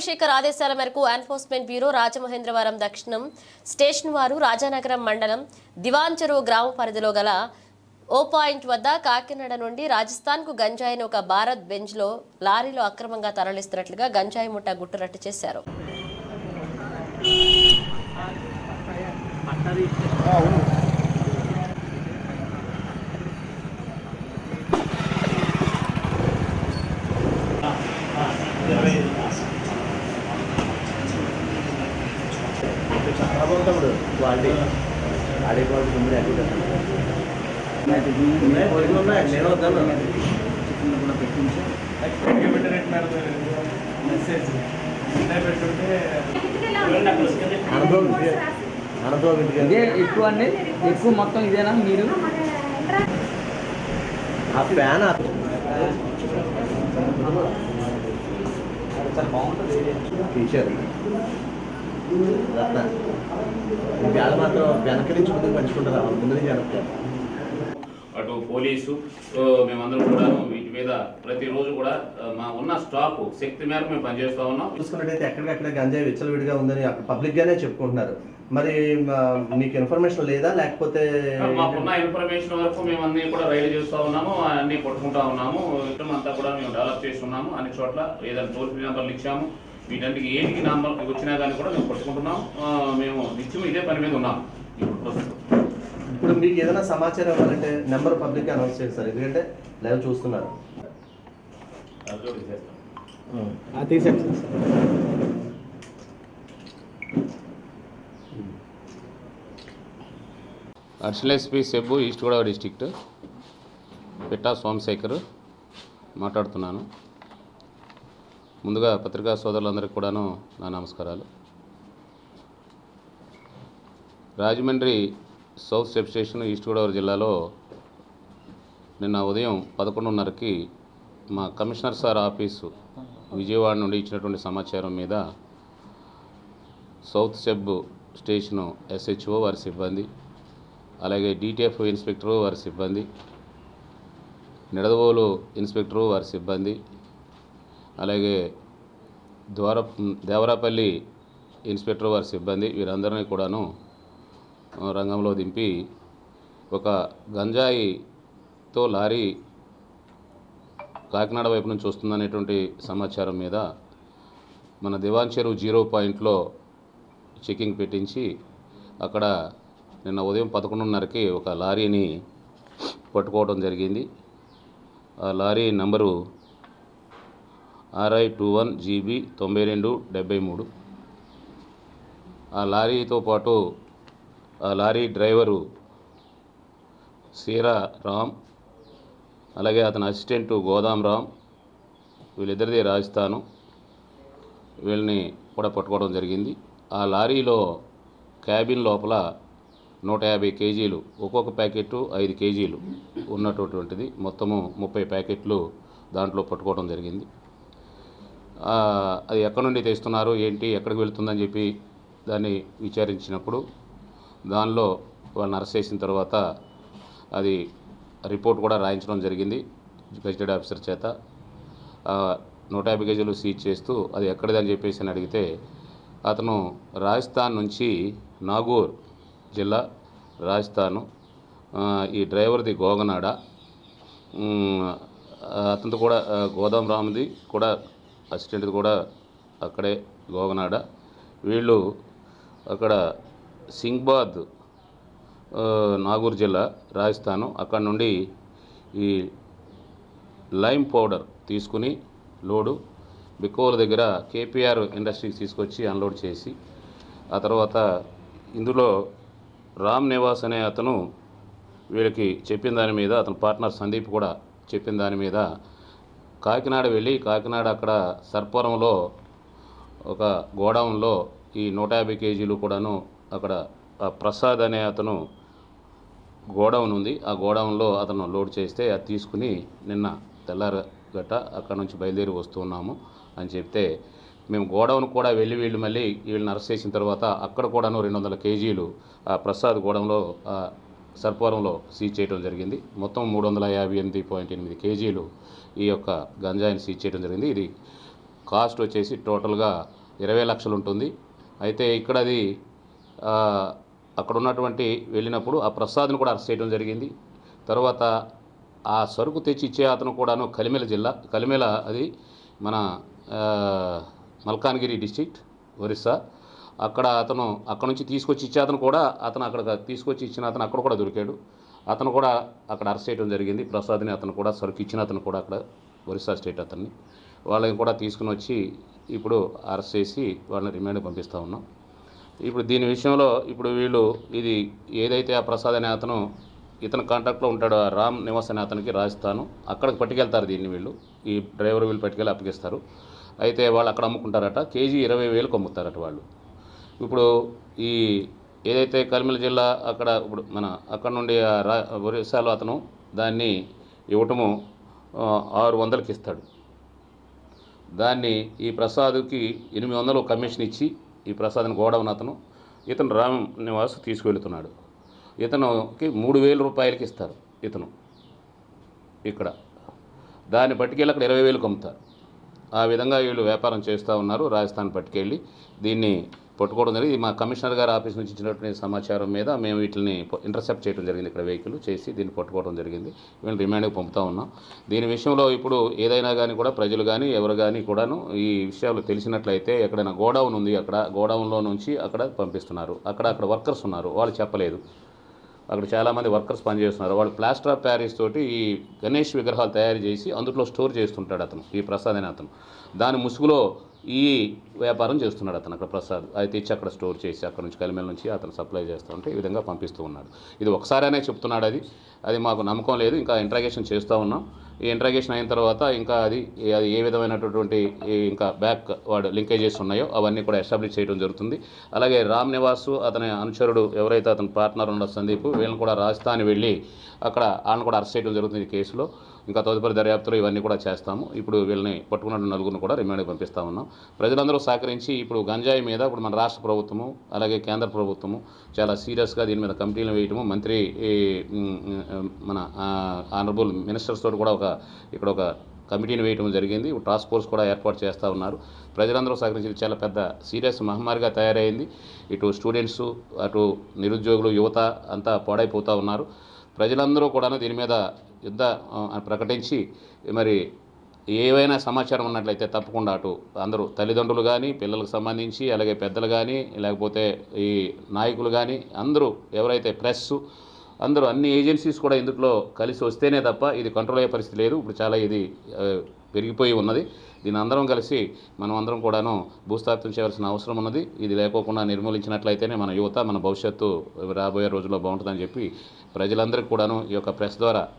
సోమశేఖర్ ఆదేశాల మేరకు enforcement bureau Rajamahendravaram దక్షిణం స్టేషన్ వారు రాజానగరం మండలం దివాంచెరు గ్రామ పరిధిలో గల ఓ పాయింట్ వద్ద కాకినాడ నుండి రాజస్థాన్కు గంజాయిని ఒక భారత్ బెంజ్లో లారీలో అక్రమంగా తరలిస్తున్నట్లుగా గంజాయి ముఠా గుట్టురట్టు చేశారు. క్వాలిటీ ఆడే క్వాలిటీ ముందు ఇదే. ఎక్కువ అండి. ఎక్కువ మొత్తం ఇదేనా మీరు? ఆ ఫ్యాన్ టీచర్. రత్న. వేళ మాత్రం వెనక నుంచి ముందుకు పంచుకుంటారు ముందు నుంచి వెనక్కి. అటు పోలీసు మేమందరం కూడా వీటి మీద ప్రతిరోజు కూడా మా ఉన్న స్టాక్ శక్తి మేరకు మేము పనిచేస్తా ఉన్నాం. చూసుకున్నట్టయితే ఎక్కడికక్కడ గంజాయి విచ్చలవిడిగా ఉందని అక్కడ పబ్లిక్ గానే చెప్పుకుంటున్నారు. మరి మీకు ఇన్ఫర్మేషన్ లేదా? లేకపోతే మాకున్న ఇన్ఫర్మేషన్ వరకు మేము అన్ని కూడా రైడ్ చేస్తూ ఉన్నాము అన్ని కొట్టుకుంటా ఉన్నాము. అంతా కూడా మేము డెవలప్ చేసి ఉన్నాము అన్ని చోట్ల ఏదైనా టోల్ ఫ్రీ నెంబర్లు ఇచ్చాము. వీటన్నిటికి ఏంటికి నెంబర్ వచ్చినా కానీ కూడా మేము కొట్టుకుంటున్నాం ఆ, మేము నిత్యం ఇదే పని మీద ఉన్నాం. ఇప్పుడు మీకు ఏదైనా సమాచారం ఇవ్వాలంటే నెంబర్ పబ్లిక్గా అనౌన్స్ చేస్తారు ఎందుకంటే లైవ్ చూస్తున్నారు. Additional SP SEB East Godavari district Pitta Somasekhar. మాట్లాడుతున్నాను. ముందుగా పత్రికా సోదరులందరికీ కూడాను నా నమస్కారాలు. Rajahmundry south sub station East Godavari జిల్లాలో నిన్న ఉదయం పదకొండున్నరకి మా కమిషనర్ సార్ ఆఫీసు విజయవాడ నుండి ఇచ్చినటువంటి సమాచారం మీద సౌత్ సబ్ స్టేషను ఎస్హెచ్ఓ వారి సిబ్బంది అలాగే డిటిఎఫ్ ఇన్స్పెక్టరు వారి సిబ్బంది నిడదవోలు ఇన్స్పెక్టరు వారి సిబ్బంది అలాగే ద్వార దేవరాపల్లి ఇన్స్పెక్టర్ వారి సిబ్బంది వీరందరినీ కూడాను రంగంలో దింపి ఒక గంజాయితో లారీ కాకినాడ వైపు నుంచి వస్తుందనేటువంటి సమాచారం మీద మన దివాన్ చెరువు జీరో పాయింట్లో చెకింగ్ పెట్టించి అక్కడ నిన్న ఉదయం పదకొండున్నరకి ఒక లారీని పట్టుకోవడం జరిగింది. ఆ lorry number RI two one GB తొంభై రెండు డెబ్బై మూడు. ఆ లారీతో పాటు ఆ లారీ డ్రైవరు సీరా రామ్ అలాగే అతని అసిస్టెంటు గోదాం రామ్ వీళ్ళిద్దరిది రాజస్థాను. వీళ్ళని కూడా పట్టుకోవడం జరిగింది. ఆ లారీలో క్యాబిన్ లోపల నూట యాభై కేజీలు ఒక్కొక్క ప్యాకెట్ ఐదు కేజీలు ఉన్నటువంటిది మొత్తము ముప్పై ప్యాకెట్లు దాంట్లో పట్టుకోవడం జరిగింది. అది ఎక్కడి నుండి తెస్తున్నారు ఏంటి ఎక్కడికి వెళుతుందని చెప్పి దాన్ని విచారించినప్పుడు దానిలో వాళ్ళని అరెస్ట్ చేసిన తర్వాత అది రిపోర్ట్ కూడా రాయించడం జరిగింది గజిటెడ్ ఆఫీసర్ చేత. నూట యాభై కేజీలు సీజ్ చేస్తూ అది ఎక్కడిదని చెప్పేసి అని అడిగితే అతను రాజస్థాన్ నుంచి నాగూర్ జిల్లా రాజస్థాను ఈ డ్రైవర్ది గోగనాడ అతనితో కూడా గోదాం రామ్ది కూడా అసిస్టెంట్ కూడా అక్కడే గోగనాడ. వీళ్ళు అక్కడ సింగ్బాద్ నాగూర్ జిల్లా రాజస్థాను. అక్కడ నుండి ఈ లైమ్ పౌడర్ తీసుకుని లోడు బిక్కోల దగ్గర కేపీఆర్ ఇండస్ట్రీకి తీసుకొచ్చి అన్లోడ్ చేసి ఆ తర్వాత ఇందులో రామ్ నివాస్ అనే అతను వీళ్ళకి చెప్పిన దాని మీద అతని పార్ట్నర్ సందీప్ కూడా చెప్పిన దాని మీద కాకినాడ వెళ్ళి కాకినాడ అక్కడ సర్పవరంలో ఒక గోడౌన్లో ఈ నూట యాభై కేజీలు కూడాను అక్కడ ప్రసాద్ అనే అతను గోడౌన్ ఉంది. ఆ గోడౌన్లో అతను లోడ్ చేస్తే అది తీసుకుని నిన్న తెల్లారగట్ట అక్కడ నుంచి బయలుదేరి వస్తున్నాము అని చెప్తే మేము గోడౌన్ కూడా వెళ్ళి వీళ్ళు మళ్ళీ వీళ్ళని అరెస్ట్ చేసిన తర్వాత అక్కడ కూడాను రెండు వందల కేజీలు ఆ ప్రసాద్ గోడౌన్లో సర్పవరంలో సీజ్ చేయడం జరిగింది. మొత్తం మూడు వందల యాభై ఎనిమిది పాయింట్ ఎనిమిది కేజీలు ఈ యొక్క గంజాయిని సీజ్ చేయడం జరిగింది. ఇది కాస్ట్ వచ్చేసి టోటల్గా ఇరవై లక్షలు ఉంటుంది. అయితే ఇక్కడ అది అక్కడ ఉన్నటువంటి వెళ్ళినప్పుడు ఆ ప్రసాద్ని కూడా అరెస్ట్ చేయడం జరిగింది. తర్వాత ఆ సరుకు తెచ్చి ఇచ్చే అతను కూడాను కలిమెల జిల్లా కలిమెల అది మన మల్కాన్గిరి డిస్టిక్ ఒరిస్సా. అక్కడ అతను అక్కడ నుంచి తీసుకొచ్చి ఇచ్చే అతను కూడా అతను అక్కడ తీసుకొచ్చి ఇచ్చిన అతను అక్కడ కూడా దొరికాడు. అతను కూడా అక్కడ అరెస్ట్ చేయడం జరిగింది. ప్రసాద్ని అతను కూడా సరుకు ఇచ్చిన అతను కూడా అక్కడ ఒరిస్సా స్టేట్ అతన్ని. వాళ్ళని కూడా తీసుకుని వచ్చి ఇప్పుడు అరెస్ట్ చేసి వాళ్ళని రిమాండ్ పంపిస్తూ ఉన్నాం. ఇప్పుడు దీని విషయంలో ఇప్పుడు వీళ్ళు ఇది ఏదైతే ఆ ప్రసాద్ అనే అతను ఇతను కాంటాక్ట్లో ఉంటాడో ఆ రామ్ నివాస్ అనే అతనికి రాజస్థాను. అక్కడికి పట్టుకెళ్తారు దీన్ని వీళ్ళు. ఈ డ్రైవర్ వీళ్ళు పట్టుకెళ్ళి అప్పగిస్తారు. అయితే వాళ్ళు అక్కడ అమ్ముకుంటారట. కేజీ ఇరవై వేలకు అమ్ముతారట వాళ్ళు. ఇప్పుడు ఈ ఏదైతే కర్మిల జిల్లా అక్కడ ఇప్పుడు మన అక్కడ నుండి రా ఒరిస్సాలో అతను దాన్ని ఇవ్వటము ఆరు వందలకి ఇస్తాడు. దాన్ని ఈ ప్రసాద్కి ఎనిమిది వందలు కమిషన్ ఇచ్చి ఈ ప్రసాద్ని గోడౌన్ అతను ఇతను రామ్ నివాస్ తీసుకువెళుతున్నాడు ఇతనుకి మూడు వేల రూపాయలకి ఇస్తారు ఇతను ఇక్కడ. దాన్ని పట్టుకెళ్ళి అక్కడ ఇరవై వేలకు అమ్ముతారు ఆ విధంగా వీళ్ళు వ్యాపారం చేస్తూ ఉన్నారు రాజస్థాన్ పట్టుకెళ్ళి. దీన్ని పట్టుకోవడం జరిగింది. మా కమిషనర్ గారి ఆఫీస్ నుంచి ఇచ్చినటువంటి సమాచారం మీద మేము వీటిని ఇంటర్సెప్ట్ చేయడం జరిగింది ఇక్కడ వెహికల్ చేసి దీన్ని పట్టుకోవడం జరిగింది. వీళ్ళని రిమాండ్కి పంపుతా ఉన్నాం. దీని విషయంలో ఇప్పుడు ఏదైనా కానీ కూడా ప్రజలు కానీ ఎవరు కానీ కూడాను ఈ విషయాలు తెలిసినట్లయితే ఎక్కడైనా గోడౌన్ ఉంది అక్కడ గోడౌన్లో నుంచి అక్కడ పంపిస్తున్నారు. అక్కడ అక్కడ వర్కర్స్ ఉన్నారు. వాళ్ళు చెప్పలేదు. అక్కడ చాలామంది వర్కర్స్ పనిచేస్తున్నారు. వాళ్ళు ప్లాస్టర్ ఆఫ్ ప్యారిస్ తోటి ఈ గణేష్ విగ్రహాలు తయారు చేసి అందులో స్టోర్ చేస్తుంటాడు అతను ఈ ప్రసాద్ అనే అతను. దాని ముసుగులో ఈ వ్యాపారం చేస్తున్నాడు అతను అక్కడ ప్రసాద్. అది తెచ్చి అక్కడ స్టోర్ చేసి అక్కడ నుంచి కలిమెల నుంచి అతను సప్లై చేస్తూ ఉంటే ఈ విధంగా పంపిస్తూ ఉన్నాడు. ఇది ఒకసారైనా చెప్తున్నాడు అది. అది మాకు నమ్మకం లేదు. ఇంకా ఇంట్రాగేషన్ చేస్తూ ఉన్నాం. ఈ ఇంట్రాగేషన్ అయిన తర్వాత ఇంకా అది అది ఏ విధమైనటువంటి ఇంకా బ్యాక్ వాడు లింకేజెస్ ఉన్నాయో అవన్నీ కూడా ఎస్టాబ్లిష్ చేయడం జరుగుతుంది. అలాగే రామ్ నివాసు అతని అనుచరుడు ఎవరైతే అతని పార్ట్నర్ ఉన్నాడో సందీప్ వీళ్ళని కూడా రాజస్థాన్ వెళ్ళి అక్కడ వాళ్ళని కూడా అరెస్ట్ చేయడం జరుగుతుంది ఈ కేసులో. ఇంకా తదుపరి దర్యాప్తులు ఇవన్నీ కూడా చేస్తాము. ఇప్పుడు వీళ్ళని పట్టుకున్న నలుగురిని కూడా రిమాండ్కి పంపిస్తా ఉన్నాం. ప్రజలందరూ సహకరించి ఇప్పుడు గంజాయి మీద ఇప్పుడు మన రాష్ట్ర ప్రభుత్వము అలాగే కేంద్ర ప్రభుత్వము చాలా సీరియస్గా దీని మీద కమిటీలు వేయటము మంత్రి ఈ, మన ఆనరబుల్ మినిస్టర్స్ తోటి కూడా ఒక ఇక్కడ ఒక కమిటీని వేయటం జరిగింది. టాస్క్ ఫోర్స్ కూడా ఏర్పాటు చేస్తూ ఉన్నారు. ప్రజలందరూ సహకరించి చాలా పెద్ద సీరియస్ మహమ్మారిగా తయారైంది. ఇటు స్టూడెంట్స్ అటు నిరుద్యోగులు యువత అంతా పాడైపోతూ ఉన్నారు. ప్రజలందరూ కూడా దీని మీద యుద్ధ ప్రకటించి మరి ఏవైనా సమాచారం ఉన్నట్లయితే తప్పకుండా అటు అందరూ తల్లిదండ్రులు కానీ పిల్లలకు సంబంధించి అలాగే పెద్దలు కానీ లేకపోతే ఈ నాయకులు కానీ అందరూ ఎవరైతే ప్రెస్ అందరూ అన్ని ఏజెన్సీస్ కూడా ఇందులో కలిసి వస్తేనే తప్ప ఇది కంట్రోల్ అయ్యే పరిస్థితి లేదు. ఇప్పుడు చాలా ఇది పెరిగిపోయి ఉన్నది. దీని అందరం కలిసి మనం అందరం కూడాను భూస్థాపితం చేయాల్సిన అవసరం ఉన్నది. ఇది లేకోకుండా నిర్మూలించినట్లయితేనే మన యువత మన భవిష్యత్తు రాబోయే రోజుల్లో బాగుంటుందని చెప్పి ప్రజలందరికీ కూడాను ఈ యొక్క ప్రెస్ ద్వారా